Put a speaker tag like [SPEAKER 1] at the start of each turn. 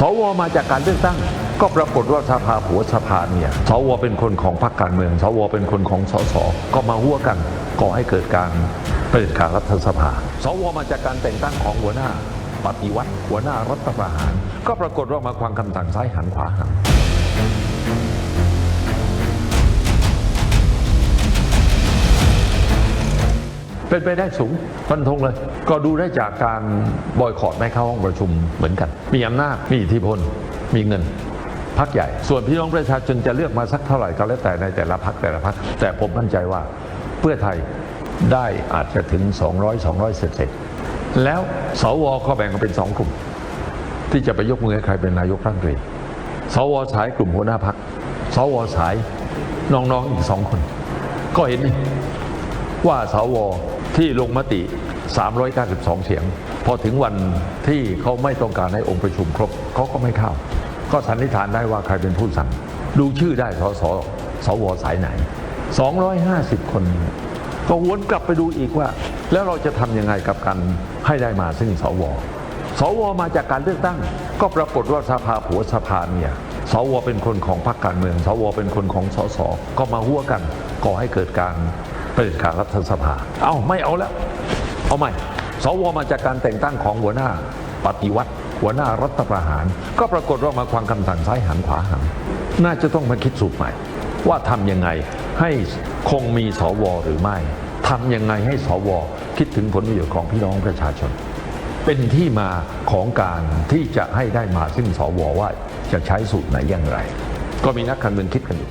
[SPEAKER 1] สวมาจากการเลือกตั้ง ก็ปรากฏว่าสภาผัวสภาเนี่ยสวเป็นคนของพรรคการเมือง สวเป็นคนของสสก็มาหัวกันก่อให้เกิดการเผด็จการรัฐสภา สวมาจากการแต่งตั้งของหัวหน้าปฏิวัติหัวหน้ารัฐประหาร ก็ปรากฏว่ามาควางคำสั่งซ้ายหันขวาหัน เป็นไปได้สูงฟันธงเลย ก็ดูได้จากการบอยคอรดไม่เข้าห้องประชุมเหมือนกัน มีอำนาจมีอิทธิพลมีเงินพักใหญ่ ส่วนพี่น้องประชาชนจะเลือกมาสักเท่าไหร่ก็แล้วแต่ในแต่ละพักแต่ละพักแต่ผมมั่นใจว่าเพื่อไทยได้อาจจะถึง 200 200 เสร็จๆแล้วสวก็แบ่งกันเป็นสองกลุ่ม ที่จะไปยกมือให้ใครเป็นนายกรัฐมนตรีสวสายกลุ่มหัวหน้าพักสวสายน้องๆอีกสองคน ก็เห็นนี่ว่าสว ที่ลงมติ 392 เสียง พอถึงวันที่เขาไม่ต้องการให้องค์ประชุมครบเขาก็ไม่เข้า ก็สันนิษฐานได้ว่าใครเป็นผู้สั่ง ดูชื่อได้สสสวสายไหน 250 คน ก็วนกลับไปดูอีกว่า แล้วเราจะทำยังไงกับการให้ได้มาซึ่งสวสวมาจากการเลือกตั้ง ก็ปรากฏว่าสภาผัวสภาเนี่ยสวเป็นคนของพรรคการเมือง สวเป็นคนของสสก็มาหัวกันก่อให้เกิดการ เผด็จการรัฐสภา เอาไม่เอาแล้ว เอาใหม่ สวมาจากการแต่งตั้งของหัวหน้าปฏิวัติ หัวหน้ารัฐประหาร ก็ปรากฏว่ามาควางคำสั่งซ้ายหันขวาหันน่าจะต้องมาคิดสูตรใหม่ ว่าทำยังไงให้คงมีสวหรือไม่ทำยังไงให้สวคิดถึงผลประโยชน์ของพี่น้องประชาชน เป็นที่มาของการที่จะให้ได้มาซึ่งสวว่าจะใช้สูตรไหนอย่างไร ก็มีนักการเมืองคิดกันอยู่